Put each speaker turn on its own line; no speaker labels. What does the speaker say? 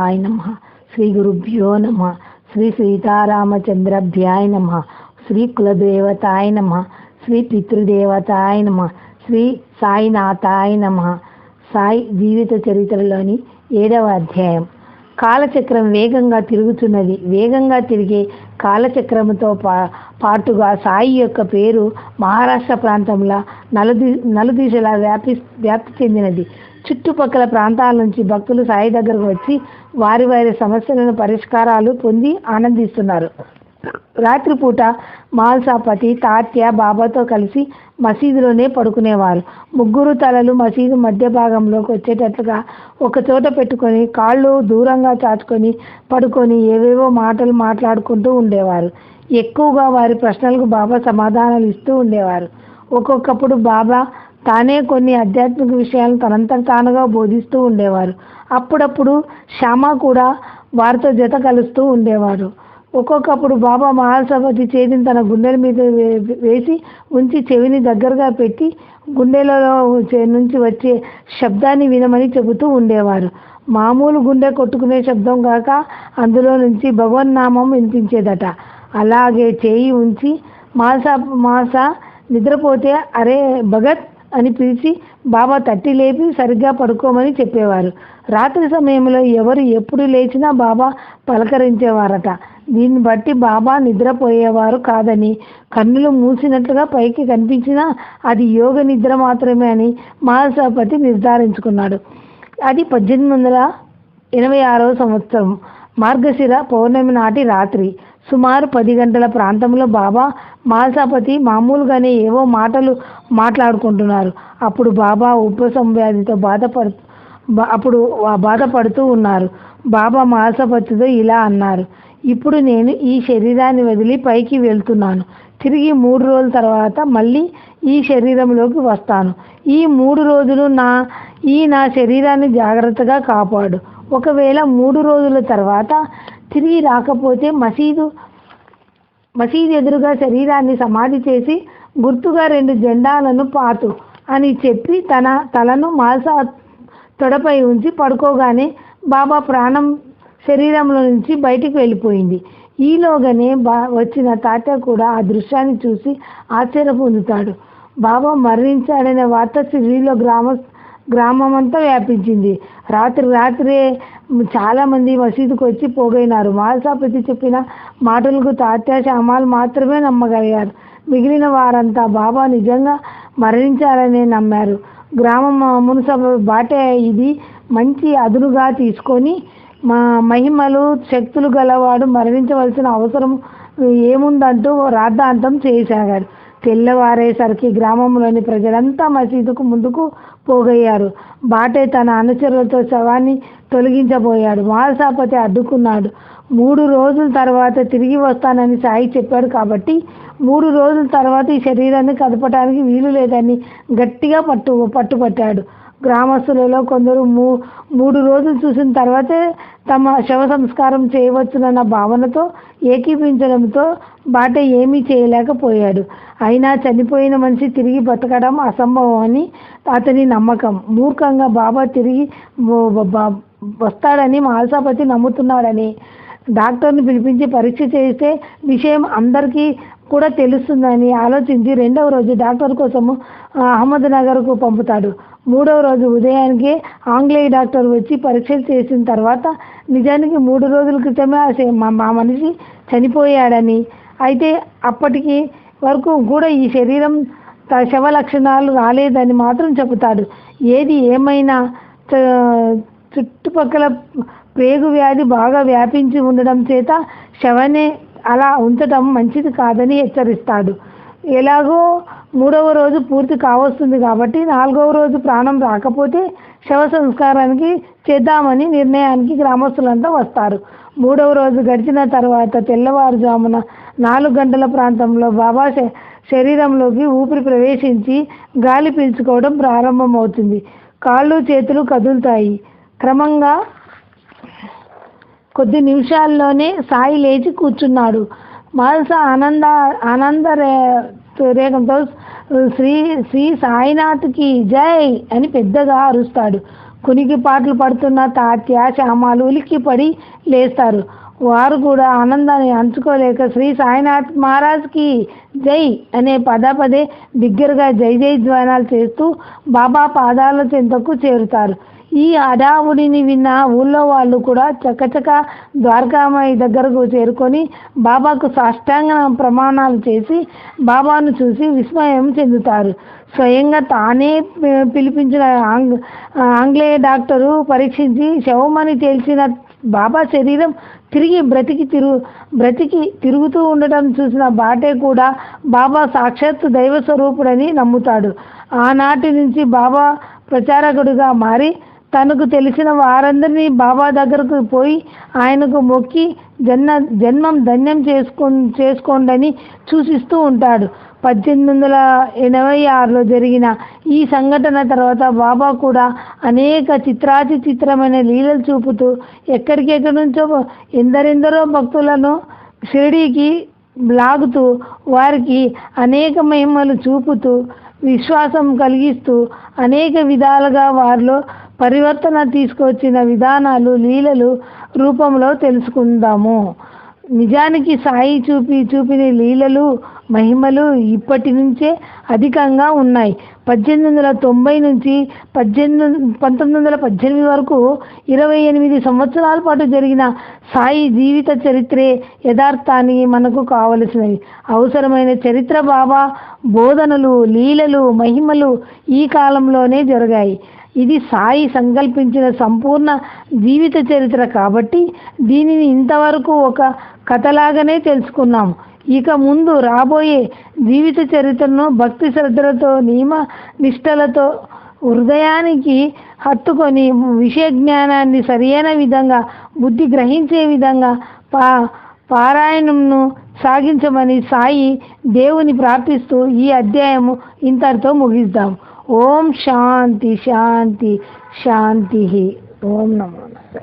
ాయ నమ. శ్రీ గురుభ్యో నమ. శ్రీ సీతారామచంద్రభ్యాయ నమ. శ్రీ కులదేవతాయ నమ. శ్రీ పితృదేవతాయ నమ. శ్రీ సాయినాథాయ నమ. సాయి జీవిత చరిత్రలోని ఏడవ అధ్యాయం. కాలచక్రం వేగంగా తిరుగుతున్నది. వేగంగా తిరిగే కాలచక్రముతో పా పాటుగా సాయి యొక్క పేరు మహారాష్ట్ర ప్రాంతంలో నలుది నలుదిశలా వ్యాపి వ్యాప్తి చెందినది. చుట్టుపక్కల ప్రాంతాల నుంచి భక్తులు సాయి దగ్గరకు వచ్చి వారి వారి సమస్యలను పరిష్కారాలు పొంది ఆనందిస్తున్నారు. రాత్రిపూట మాల్సాపతి తాత్య బాబాతో కలిసి మసీదులోనే పడుకునేవారు. ముగ్గురు తలలు మసీదు మధ్య భాగంలోకి వచ్చేటట్లుగా ఒక చోట పెట్టుకొని కాళ్ళు దూరంగా చాచుకొని పడుకొని ఏవేవో మాటలు మాట్లాడుకుంటూ ఉండేవారు. ఎక్కువగా వారి ప్రశ్నలకు బాబా సమాధానాలు ఇస్తూ ఉండేవారు. ఒక్కొక్కప్పుడు బాబా తానే కొన్ని ఆధ్యాత్మిక విషయాలను తనంతట తానుగా బోధిస్తూ ఉండేవారు. అప్పుడప్పుడు శ్యామ కూడా వారితో జత కలుస్తూ ఉండేవారు. ఒక్కొక్కప్పుడు బాబా మహాసభతి చేతిని తన గుండెల మీద వే- వేసి ఉంచి చెవిని దగ్గరగా పెట్టి గుండెలలో చే- నుంచి వచ్చే శబ్దాన్ని వినమని చెబుతూ ఉండేవారు. మామూలు గుండె కొట్టుకునే శబ్దం కాక అందులో నుంచి భగవన్నామం వినిపించేదట. అలాగే చేయి ఉంచి మాస మాస నిద్రపోతే అరే భగత్ అని పిలిచి బాబా తట్టి లేపి సరిగ్గా పడుకోమని చెప్పేవారు. రాత్రి సమయంలో ఎవరు ఎప్పుడు లేచినా బాబా పలకరించేవారట. దీన్ని బట్టి బాబా నిద్రపోయేవారు కాదని కన్నులు మూసినట్లుగా పైకి కనిపించినా అది యోగ నిద్ర మాత్రమే అని మహాసభపతి నిర్ధారించుకున్నాడు. అది పద్దెనిమిది వందల ఎనభై ఆరవ సంవత్సరం మార్గశిర పౌర్ణమి నాటి రాత్రి. సుమారు పది గంటల ప్రాంతంలో బాబా మాల్సాపతి మామూలుగానే ఏవో మాటలు మాట్లాడుకుంటున్నారు. అప్పుడు బాబా ఉపశం వ్యాధితో బాధపడు అప్పుడు బాధపడుతూ ఉన్నారు. బాబా మాల్సాపతితో ఇలా అన్నారు ఇప్పుడు నేను ఈ శరీరాన్ని వదిలి పైకి వెళ్తున్నాను. తిరిగి మూడు రోజుల తర్వాత మళ్ళీ ఈ శరీరంలోకి వస్తాను. ఈ మూడు రోజులు నా ఈ నా శరీరాన్ని జాగ్రత్తగా కాపాడు. ఒకవేళ మూడు రోజుల తర్వాత తిరిగి రాకపోతే మసీదు మసీదు ఎదురుగా శరీరాన్ని సమాధి చేసి గుర్తుగా రెండు జెండాలను పాతు అని చెప్పి తన తలను మాల్సా తొడపై ఉంచి పడుకోగానే బాబా ప్రాణం శరీరంలో నుంచి బయటికి వెళ్ళిపోయింది. ఈలోగానే బా వచ్చిన తాత కూడా ఆ దృశ్యాన్ని చూసి ఆశ్చర్య పొందుతాడు బాబా మరణించాడనే వార్త సిరిలో గ్రామ గ్రామమంతా వ్యాపించింది. రాత్రి రాత్రే చాలా మంది మసీదుకు వచ్చి పోగైనారు. మాల్సాపతి చెప్పిన మాటలకు తాత్య శ్యామాలు మాత్రమే నమ్మగలిగారు. మిగిలిన వారంతా బాబా నిజంగా మరణించారనే నమ్మారు. గ్రామం మున్సభ బాటే ఇది మంచి అదునుగా తీసుకొని మా మహిమలు శక్తులు గలవాడు మరణించవలసిన అవసరం ఏముందంటూ రాద్ధాంతం చేయసాగాడు తెల్లవారేసరికి గ్రామంలోని ప్రజలంతా మసీదుకు ముందుకు పోగయ్యారు. బాటే తన అనుచరులతో శవాన్ని తొలగించబోయాడు. మహాసాపతి అడ్డుకున్నాడు. మూడు రోజుల తర్వాత తిరిగి వస్తానని సాయి చెప్పాడు కాబట్టి మూడు రోజుల తర్వాత ఈ శరీరాన్ని కదపడానికి వీలు లేదని గట్టిగా పట్టు పట్టుపట్టాడు. గ్రామస్తులలో కొందరు మూ మూడు రోజులు చూసిన తర్వాతే తమ శవ సంస్కారం చేయవచ్చునన్న భావనతో ఏకీపించడంతో బాట ఏమీ చేయలేకపోయాడు. అయినా చనిపోయిన మనిషి తిరిగి బతకడం అసంభవం అని అతని నమ్మకం. మూర్ఖంగా బాబా తిరిగి వస్తాడని మాల్సాపతి నమ్ముతున్నాడని. డాక్టర్ని పిలిపించి పరీక్ష చేస్తే విషయం అందరికీ కూడా తెలుస్తుందని ఆలోచించి రెండవ రోజు డాక్టర్ కోసము అహ్మద్ నగర్కు పంపుతాడు. మూడవ రోజు ఉదయానికి ఆంగ్లేయ డాక్టర్ వచ్చి పరీక్షలు చేసిన తర్వాత నిజానికి మూడు రోజుల క్రితమే ఆ శ- మా మనిషి చనిపోయాడని. అయితే అప్పటికి వరకు కూడా ఈ శరీరం శవ లక్షణాలు రాలేదని మాత్రం చెబుతాడు. ఏది ఏమైనా చుట్టుపక్కల ప్రేగు వ్యాధి బాగా వ్యాపించి ఉండడం చేత శవనే అలా ఉంచడం మంచిది కాదని హెచ్చరిస్తాడు. ఎలాగో మూడవ రోజు పూర్తి కావస్తుంది కాబట్టి నాలుగవ రోజు ప్రాణం రాకపోతే శవ సంస్కారానికి చేద్దామని నిర్ణయానికి గ్రామస్తులంతా వస్తారు. మూడవ రోజు గడిచిన తర్వాత తెల్లవారుజామున నాలుగు గంటల ప్రాంతంలో బాబా శరీరంలోకి ఊపిరి ప్రవేశించి గాలి పీల్చుకోవడం ప్రారంభమవుతుంది. కాళ్ళు చేతులు కదులుతాయి. క్రమంగా కొద్ది నిమిషాల్లోనే సాయి లేచి కూర్చున్నాడు. మాల్స ఆనంద ఆనంద రే- రేగంతో శ్రీ శ్రీ సాయినాథ్కి జై అని పెద్దగా అరుస్తాడు. కునికి పాటలు పడుతున్న తాత్య శ్యామాలు ఉలిక్కిపడి లేస్తారు. వారు కూడా ఆనందాన్ని అంచుకోలేక శ్రీ సాయినాథ్ మహారాజ్కి జై అనే పదే పదే బిగ్గరగా జై జై ధ్వానాలు చేస్తూ బాబా పాదాల చెంతకు చేరుతారు. ఈ హడావుడిని విన్న ఊళ్ళో వాళ్ళు కూడా చకచక ద్వారకామాయి దగ్గరకు చేరుకొని బాబాకు సాష్టాంగ ప్రమాణాలు చేసి బాబాను చూసి విస్మయం చెందుతారు. స్వయంగా తానే పి- పిలిపించిన ఆంగ్ ఆంగ్లేయ డాక్టరు పరీక్షించి శవమని తేల్చిన బాబా శరీరం తిరిగి బ్రతికి తిరుగు బ్రతికి తిరుగుతూ ఉండటం చూసిన బాటే కూడా బాబా సాక్షాత్తు దైవ స్వరూపుడని నమ్ముతాడు. ఆనాటి నుంచి బాబా ప్రచారకుడిగా మారి తనకు తెలిసిన వారందరినీ బాబా దగ్గరకు పోయి ఆయనకు మొక్కి జన్మ జన్మం ధన్యం చేసుకో చేసుకోండని సూచిస్తూ ఉంటాడు. పద్దెనిమిది వందల ఎనభై ఆరులో జరిగిన ఈ సంఘటన తర్వాత బాబా కూడా అనేక చిత్రాతి చిత్రమైన లీలలు చూపుతూ ఎక్కడికెక్కడి నుంచో ఎందరెందరో భక్తులను షిరిడీకి లాగుతూ వారికి అనేక మహిమలు చూపుతూ విశ్వాసం కలిగిస్తూ అనేక విధాలుగా వారిలో పరివర్తన తీసుకొచ్చిన విధానాలు లీలలు రూపంలో తెలుసుకుందాము. నిజానికి సాయి చూపి చూపిన లీలలు మహిమలు ఇప్పటి నుంచే అధికంగా ఉన్నాయి. పద్దెనిమిది వందల తొంభై నుంచి పద్దెనిమిది పంతొమ్మిది వందల పద్దెనిమిది వరకు ఇరవై ఎనిమిది సంవత్సరాల పాటు జరిగిన సాయి జీవిత చరిత్రే యథార్థానికి మనకు కావలసినవి. అవసరమైన చరిత్ర బాబా బోధనలు లీలలు మహిమలు ఈ కాలంలోనే జరిగాయి. ఇది సాయి సంకల్పించిన సంపూర్ణ జీవిత చరిత్ర కాబట్టి దీనిని ఇంతవరకు ఒక కథలాగానే తెలుసుకున్నాం. ఇక ముందు రాబోయే జీవిత చరిత్రను భక్తి శ్రద్ధలతో నియమ నిష్టలతో హృదయానికి హత్తుకొని విషయ జ్ఞానాన్ని సరియైన విధంగా బుద్ధి గ్రహించే విధంగా పా పారాయణంను సాగించమని సాయి దేవుని ప్రార్థిస్తూ ఈ అధ్యాయము ఇంతటితో ముగిద్దాం. ஓம் சாந்தி சாந்தி சாந்தி ஓம் நமோ.